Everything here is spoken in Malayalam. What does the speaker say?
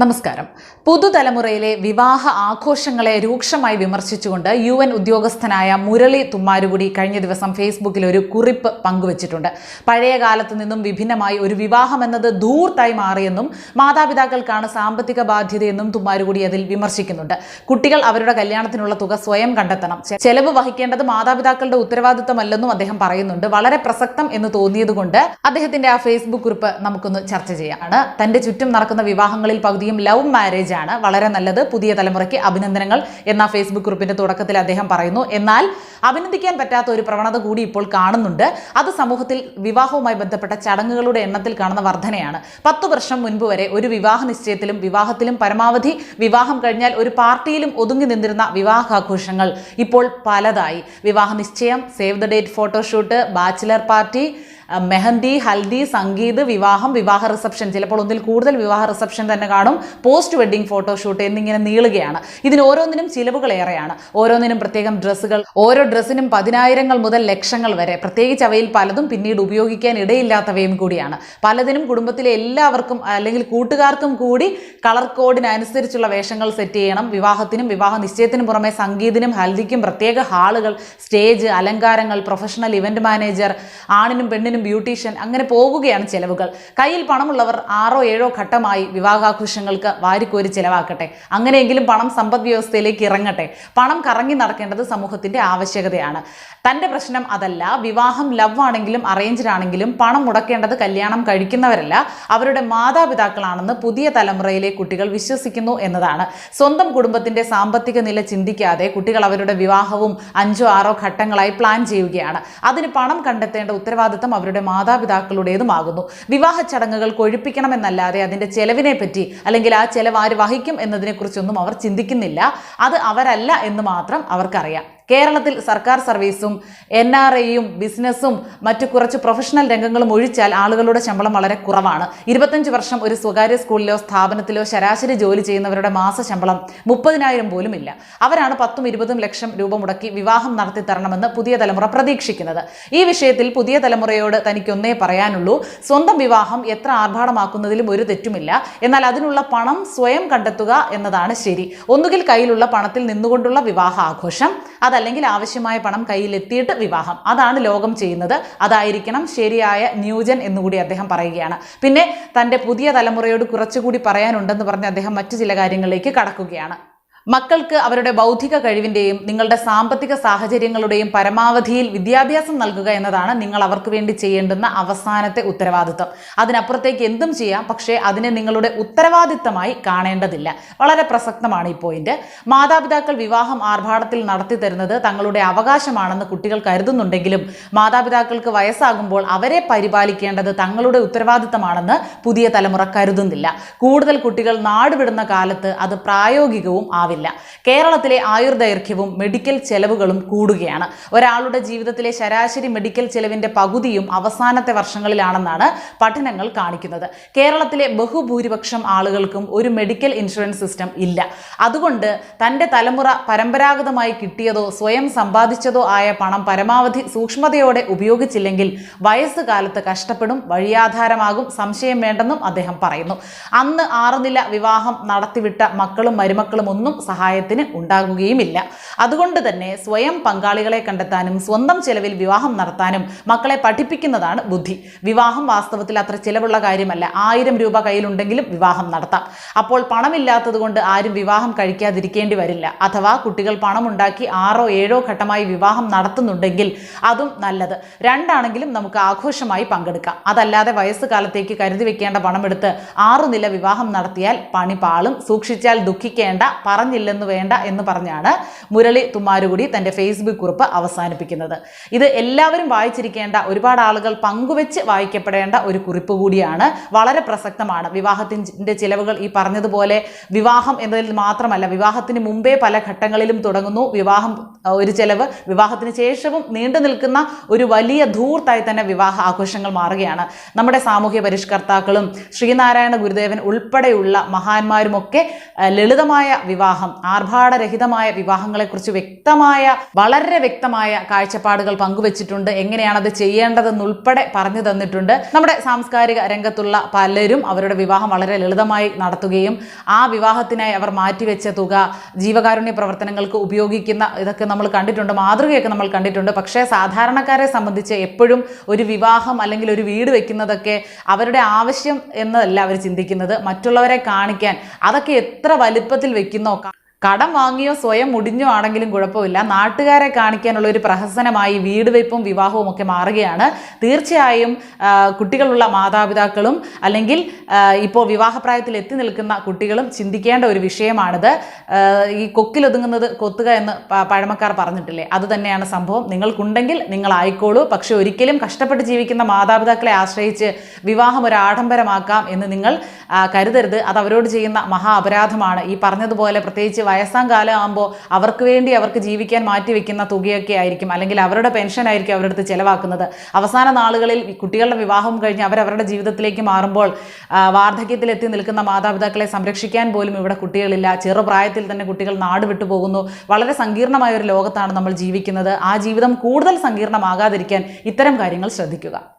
നമസ്കാരം. പുതുതലമുറയിലെ വിവാഹ ആഘോഷങ്ങളെ രൂക്ഷമായി വിമർശിച്ചുകൊണ്ട് യു എൻ ഉദ്യോഗസ്ഥനായ മുരളി തുമ്മാരുകുടി കഴിഞ്ഞ ദിവസം ഫേസ്ബുക്കിൽ ഒരു കുറിപ്പ് പങ്കുവച്ചിട്ടുണ്ട്. പഴയ കാലത്ത് നിന്നും വിഭിന്നമായി ഒരു വിവാഹം എന്നത് ധൂർത്തായി മാറിയെന്നും മാതാപിതാക്കൾക്കാണ് സാമ്പത്തിക ബാധ്യതയെന്നും തുമ്മാരുകുടി അതിൽ വിമർശിക്കുന്നുണ്ട്. കുട്ടികൾ അവരുടെ കല്യാണത്തിനുള്ള തുക സ്വയം കണ്ടെത്തണം. ചെലവ് വഹിക്കേണ്ടത് മാതാപിതാക്കളുടെ ഉത്തരവാദിത്തമല്ലെന്നും അദ്ദേഹം പറയുന്നുണ്ട്. വളരെ പ്രസക്തം എന്ന് തോന്നിയതുകൊണ്ട് അദ്ദേഹത്തിന്റെ ആ ഫേസ്ബുക്ക് കുറിപ്പ് നമുക്കൊന്ന് ചർച്ച ചെയ്യാം. തന്റെ ചുറ്റും നടക്കുന്ന വിവാഹങ്ങളിൽ പകുതിയും ലവ് മാരേജ് ആണ്. വളരെ നല്ലത്. പുതിയ തലമുറയ്ക്ക് അഭിനന്ദനങ്ങൾ എന്ന ഫേസ്ബുക്ക് ഗ്രൂപ്പിന്റെ തുടക്കത്തിൽ അദ്ദേഹം പറയുന്നു. എന്നാൽ അഭിനന്ദിക്കാൻ പറ്റാത്ത ഒരു പ്രവണത കൂടി ഇപ്പോൾ കാണുന്നുണ്ട്. അത് സമൂഹത്തിൽ വിവാഹവുമായി ബന്ധപ്പെട്ട ചടങ്ങുകളുടെ എണ്ണത്തിൽ കാണുന്ന വർധനയാണ്. പത്ത് വർഷം മുൻപ് വരെ ഒരു വിവാഹ നിശ്ചയത്തിലും വിവാഹത്തിലും പരമാവധി വിവാഹം കഴിഞ്ഞാൽ ഒരു പാർട്ടിയിലും ഒതുങ്ങി നിന്നിരുന്ന വിവാഹാഘോഷങ്ങൾ ഇപ്പോൾ പലതായി. വിവാഹ നിശ്ചയം save the date photoshoot bachelor party mehndi haldi sangeet വിവാഹം വിവാഹ റിസപ്ഷൻ. ചിലപ്പോൾ ഒന്നിൽ കൂടുതൽ വിവാഹ റിസപ്ഷൻ തന്നെ കാണും. പോസ്റ്റ് വെഡിങ് ഫോട്ടോഷൂട്ട് എന്നിങ്ങനെ നീളുകയാണ്. ഇതിന് ഓരോന്നിനും ചിലവുകൾ ഏറെയാണ്. ഓരോന്നിനും പ്രത്യേകം ഡ്രസ്സുകൾ ഓരോ ഡ്രസ്സിനും പതിനായിരങ്ങൾ മുതൽ ലക്ഷങ്ങൾ വരെ. പ്രത്യേകിച്ച് അവയിൽ പലതും പിന്നീട് ഉപയോഗിക്കാൻ ഇടയില്ലാത്തവയും കൂടിയാണ്. പലതിനും കുടുംബത്തിലെ എല്ലാവർക്കും അല്ലെങ്കിൽ കൂട്ടുകാർക്കും കൂടി കളർ കോഡിനനുസരിച്ചുള്ള വേഷങ്ങൾ സെറ്റ് ചെയ്യണം. വിവാഹത്തിനും വിവാഹ നിശ്ചയത്തിനും പുറമെ സംഗീതിനും ഹൽദിക്കും പ്രത്യേക ഹാളുകൾ സ്റ്റേജ് അലങ്കാരങ്ങൾ പ്രൊഫഷണൽ ഇവന്റ് മാനേജർ ആണിനും പെണ്ണിനും ബ്യൂട്ടീഷ്യൻ അങ്ങനെ പോകുകയാണ് ചെലവുകൾ. കയ്യിൽ പണമുള്ളവർ ആറോ ഏഴോ ഘട്ടമായി വിവാഹാഘോഷങ്ങൾക്ക് വാരിക്കോരി ചിലവാക്കട്ടെ. അങ്ങനെയെങ്കിലും പണം സമ്പദ് വ്യവസ്ഥയിലേക്ക് ഇറങ്ങട്ടെ. പണം കറങ്ങി നടക്കേണ്ടത് സമൂഹത്തിന്റെ ആവശ്യകതയാണ്. തന്റെ പ്രശ്നം അതല്ല. വിവാഹം ലവ് ആണെങ്കിലും അറേഞ്ച്ഡ് ആണെങ്കിലും പണം മുടക്കേണ്ടത് കല്യാണം കഴിക്കുന്നവരല്ല. അവരുടെ മാതാപിതാക്കളാണെന്ന് പുതിയ തലമുറയിലെ കുട്ടികൾ വിശ്വസിക്കുന്നു എന്നതാണ്. സ്വന്തം കുടുംബത്തിന്റെ സാമ്പത്തിക നില ചിന്തിക്കാതെ കുട്ടികൾ അവരുടെ വിവാഹവും അഞ്ചോ ആറോ ഘട്ടങ്ങളായി പ്ലാൻ ചെയ്യുകയാണ്. അതിന് പണം കണ്ടെത്തേണ്ട ഉത്തരവാദിത്തം അവരുടെ മാതാപിതാക്കളുടേതുമാകുന്നു വിവാഹ ചടങ്ങുകൾ കൊഴിപ്പിക്കണമെന്നല്ലാതെ അതിന്റെ ചെലവിനെ പറ്റി അല്ലെങ്കിൽ ആ ചെലവ് ആര് വഹിക്കും എന്നതിനെക്കുറിച്ചൊന്നും അവർ ചിന്തിക്കുന്നില്ല. അത് അവരല്ല എന്ന് മാത്രം അവർക്കറിയാം. കേരളത്തിൽ സർക്കാർ സർവീസും എൻ ആർ ഐയും ബിസിനസ്സും മറ്റു കുറച്ച് പ്രൊഫഷണൽ രംഗങ്ങളും ഒഴിച്ചാൽ ആളുകളുടെ ശമ്പളം വളരെ കുറവാണ്. ഇരുപത്തഞ്ച് വർഷം ഒരു സ്വകാര്യ സ്കൂളിലോ സ്ഥാപനത്തിലോ ശരാശരി ജോലി ചെയ്യുന്നവരുടെ മാസ ശമ്പളം മുപ്പതിനായിരം പോലും ഇല്ല. അവരാണ് പത്തും ഇരുപതും ലക്ഷം രൂപ മുടക്കി വിവാഹം നടത്തി തരണമെന്ന് പുതിയ തലമുറ പ്രതീക്ഷിക്കുന്നത്. ഈ വിഷയത്തിൽ പുതിയ തലമുറയോട് തനിക്കൊന്നേ പറയാനുള്ളൂ. സ്വന്തം വിവാഹം എത്ര ആർഭാടമാക്കുന്നതിലും ഒരു തെറ്റുമില്ല. എന്നാൽ അതിനുള്ള പണം സ്വയം കണ്ടെത്തുക എന്നതാണ് ശരി. ഒന്നുകിൽ കയ്യിലുള്ള പണത്തിൽ നിന്നുകൊണ്ടുള്ള വിവാഹ ആഘോഷം അതല്ലെങ്കിൽ ആവശ്യമായ പണം കയ്യിലെത്തിയിട്ട് വിവാഹം. അതാണ് ലോകം ചെയ്യുന്നത്. അതായിരിക്കണം ശരിയായ ന്യൂജൻ എന്നുകൂടി അദ്ദേഹം പറയുകയാണ്. പിന്നെ തന്റെ പുതിയ തലമുറയോട് കുറച്ചുകൂടി പറയാനുണ്ടെന്ന് പറഞ്ഞ് അദ്ദേഹം മറ്റു ചില കാര്യങ്ങളിലേക്ക് കടക്കുകയാണ്. മക്കൾക്ക് അവരുടെ ബൗദ്ധിക കഴിവിന്റെയും നിങ്ങളുടെ സാമ്പത്തിക സാഹചര്യങ്ങളുടെയും പരമാവധിയിൽ വിദ്യാഭ്യാസം നൽകുക എന്നതാണ് നിങ്ങൾ അവർക്ക് വേണ്ടി ചെയ്യേണ്ടുന്ന അവസാനത്തെ ഉത്തരവാദിത്വം അതിനപ്പുറത്തേക്ക് എന്തും ചെയ്യാം പക്ഷേ അതിനെ നിങ്ങളുടെ ഉത്തരവാദിത്തമായി കാണേണ്ടതില്ല. വളരെ പ്രസക്തമാണ് ഈ പോയിന്റ്. മാതാപിതാക്കൾ വിവാഹം ആർഭാടത്തിൽ നടത്തി തരുന്നത് തങ്ങളുടെ അവകാശമാണെന്ന് കുട്ടികൾ കരുതുന്നുണ്ടെങ്കിലും മാതാപിതാക്കൾക്ക് വയസ്സാകുമ്പോൾ അവരെ പരിപാലിക്കേണ്ടത് തങ്ങളുടെ ഉത്തരവാദിത്തമാണെന്ന് പുതിയ തലമുറ കരുതുന്നില്ല. കൂടുതൽ കുട്ടികൾ നാടുവിടുന്ന കാലത്ത് അത് പ്രായോഗികവും ആവില്ല. കേരളത്തിലെ ആയുർദൈർഘ്യവും മെഡിക്കൽ ചെലവുകളും കൂടുകയാണ്. ഒരാളുടെ ജീവിതത്തിലെ ശരാശരി മെഡിക്കൽ ചെലവിന്റെ പകുതിയും അവസാനത്തെ വർഷങ്ങളിലാണെന്നാണ് പഠനങ്ങൾ കാണിക്കുന്നത്. കേരളത്തിലെ ബഹുഭൂരിപക്ഷം ആളുകൾക്കും ഒരു മെഡിക്കൽ ഇൻഷുറൻസ് സിസ്റ്റം ഇല്ല. അതുകൊണ്ട് തന്റെ തലമുറ പരമ്പരാഗതമായി കിട്ടിയതോ സ്വയം സമ്പാദിച്ചതോ ആയ പണം പരമാവധി സൂക്ഷ്മതയോടെ ഉപയോഗിച്ചില്ലെങ്കിൽ വയസ്സുകാലത്ത് കഷ്ടപ്പെടും വഴിയാധാരമാകും സംശയം വേണ്ടെന്നും അദ്ദേഹം പറയുന്നു. അന്ന് ആറുനില വിവാഹം നടത്തിവിട്ട മക്കളും മരുമക്കളും ഒന്നും സഹായത്തിന് ഉണ്ടാകുകയുമില്ല. അതുകൊണ്ട് തന്നെ സ്വയം പങ്കാളികളെ കണ്ടെത്താനും സ്വന്തം ചെലവിൽ വിവാഹം നടത്താനും മക്കളെ പഠിപ്പിക്കുന്നതാണ് ബുദ്ധി. വിവാഹം വാസ്തവത്തിൽ അത്ര ചിലവുള്ള കാര്യമല്ല. ആയിരം രൂപ കയ്യിലുണ്ടെങ്കിലും വിവാഹം നടത്താം. അപ്പോൾ പണമില്ലാത്തതുകൊണ്ട് ആരും വിവാഹം കഴിക്കാതിരിക്കേണ്ടി വരില്ല. അഥവാ കുട്ടികൾ പണമുണ്ടാക്കി ആറോ ഏഴോ ഘട്ടമായി വിവാഹം നടത്തുന്നുണ്ടെങ്കിൽ അതും നല്ലത്. രണ്ടാണെങ്കിലും നമുക്ക് ആഘോഷമായി പങ്കെടുക്കാം. അതല്ലാതെ വയസ്സുകാലത്തേക്ക് കരുതി വെക്കേണ്ട പണമെടുത്ത് ആറു നില വിവാഹം നടത്തിയാൽ പണി പാളും സൂക്ഷിച്ചാൽ ദുഃഖിക്കേണ്ട. പറഞ്ഞില്ലെന്ന് വേണ്ട എന്ന് പറഞ്ഞാണ് മുരളി തുമ്മാരുകുടി തന്റെ ഫേസ്ബുക്ക് കുറിപ്പ് അവസാനിപ്പിക്കുന്നത്. ഇത് എല്ലാവരും വായിച്ചിരിക്കേണ്ട ഒരുപാട് ആളുകൾ പങ്കുവെച്ച് വായിക്കപ്പെടേണ്ട ഒരു കുറിപ്പ് കൂടിയാണ്. വളരെ പ്രസക്തമാണ്. വിവാഹത്തിന്റെ ചിലവുകൾ ഈ പറഞ്ഞതുപോലെ വിവാഹം എന്നതിൽ മാത്രമല്ല വിവാഹത്തിന് മുമ്പേ പല ഘട്ടങ്ങളിലും തുടങ്ങുന്നു. വിവാഹം ഒരു ചിലവ് വിവാഹത്തിന് ശേഷവും നീണ്ടു നിൽക്കുന്ന ഒരു വലിയ ധൂർത്തായി തന്നെ വിവാഹ ആഘോഷങ്ങൾ മാറുകയാണ്. നമ്മുടെ സാമൂഹ്യ പരിഷ്കർത്താക്കളും ശ്രീനാരായണ ഗുരുദേവൻ ഉൾപ്പെടെയുള്ള മഹാന്മാരുമൊക്കെ ലളിതമായ വിവാഹം വിവാഹം ആർഭാടരഹിതമായ വിവാഹങ്ങളെക്കുറിച്ച് വ്യക്തമായ വളരെ വ്യക്തമായ കാഴ്ചപ്പാടുകൾ പങ്കുവച്ചിട്ടുണ്ട്. എങ്ങനെയാണ് അത് ചെയ്യേണ്ടതെന്നുൾപ്പെടെ പറഞ്ഞു തന്നിട്ടുണ്ട്. നമ്മുടെ സാംസ്കാരിക രംഗത്തുള്ള പലരും അവരുടെ വിവാഹം വളരെ ലളിതമായി നടത്തുകയും ആ വിവാഹത്തിനായി അവർ മാറ്റിവെച്ച തുക ജീവകാരുണ്യ പ്രവർത്തനങ്ങൾക്ക് ഉപയോഗിക്കുന്ന ഇതൊക്കെ നമ്മൾ കണ്ടിട്ടുണ്ട് മാതൃകയൊക്കെ നമ്മൾ കണ്ടിട്ടുണ്ട്. പക്ഷേ സാധാരണക്കാരെ സംബന്ധിച്ച് എപ്പോഴും ഒരു വിവാഹം അല്ലെങ്കിൽ ഒരു വീട് വെക്കുന്നതൊക്കെ അവരുടെ ആവശ്യം എന്നതല്ല അവർ ചിന്തിക്കുന്നത്. മറ്റുള്ളവരെ കാണിക്കാൻ അതൊക്കെ എത്ര വലുപ്പത്തിൽ വെക്കുന്നോ കടം വാങ്ങിയോ സ്വയം മുടിഞ്ഞോ ആണെങ്കിലും കുഴപ്പമില്ല. നാട്ടുകാരെ കാണിക്കാനുള്ള ഒരു പ്രഹസനമായി വീട് വെപ്പും വിവാഹവും ഒക്കെ മാറുകയാണ്. തീർച്ചയായും കുട്ടികളുള്ള മാതാപിതാക്കളും അല്ലെങ്കിൽ ഇപ്പോൾ വിവാഹപ്രായത്തിൽ എത്തി നിൽക്കുന്ന കുട്ടികളും ചിന്തിക്കേണ്ട ഒരു വിഷയമാണിത്. ഈ കൊക്കിലൊതുങ്ങുന്നത് കൊത്തുക എന്ന് പഴമക്കാർ പറഞ്ഞിട്ടില്ലേ? അതുതന്നെയാണ് സംഭവം. നിങ്ങൾക്കുണ്ടെങ്കിൽ നിങ്ങൾ ആയിക്കോളൂ പക്ഷെ ഒരിക്കലും കഷ്ടപ്പെട്ട് ജീവിക്കുന്ന മാതാപിതാക്കളെ ആശ്രയിച്ച് വിവാഹം ഒരു ആഡംബരമാക്കാം എന്ന് നിങ്ങൾ കരുതരുത്. അത് അവരോട് ചെയ്യുന്ന മഹാ അപരാധമാണ്. ഈ പറഞ്ഞതുപോലെ പ്രത്യേകിച്ച് വയസ്സാം കാലമാകുമ്പോൾ അവർക്ക് വേണ്ടി അവർക്ക് ജീവിക്കാൻ മാറ്റിവെക്കുന്ന തുകയൊക്കെ ആയിരിക്കും. അല്ലെങ്കിൽ അവരുടെ പെൻഷൻ ആയിരിക്കും അവരുടെ അടുത്ത് ചെലവാക്കുന്നത്. അവസാന നാളുകളിൽ കുട്ടികളുടെ വിവാഹം കഴിഞ്ഞ് അവരവരുടെ ജീവിതത്തിലേക്ക് മാറുമ്പോൾ വാർദ്ധക്യത്തിലെത്തി നിൽക്കുന്ന മാതാപിതാക്കളെ സംരക്ഷിക്കാൻ പോലും ഇവിടെ കുട്ടികളില്ല. ചെറുപ്രായത്തിൽ തന്നെ കുട്ടികൾ നാട് വിട്ടു പോകുന്നു. വളരെ സങ്കീർണമായ ഒരു ലോകത്താണ് നമ്മൾ ജീവിക്കുന്നത്. ആ ജീവിതം കൂടുതൽ സങ്കീർണമാകാതിരിക്കാൻ ഇത്തരം കാര്യങ്ങൾ ശ്രദ്ധിക്കുക.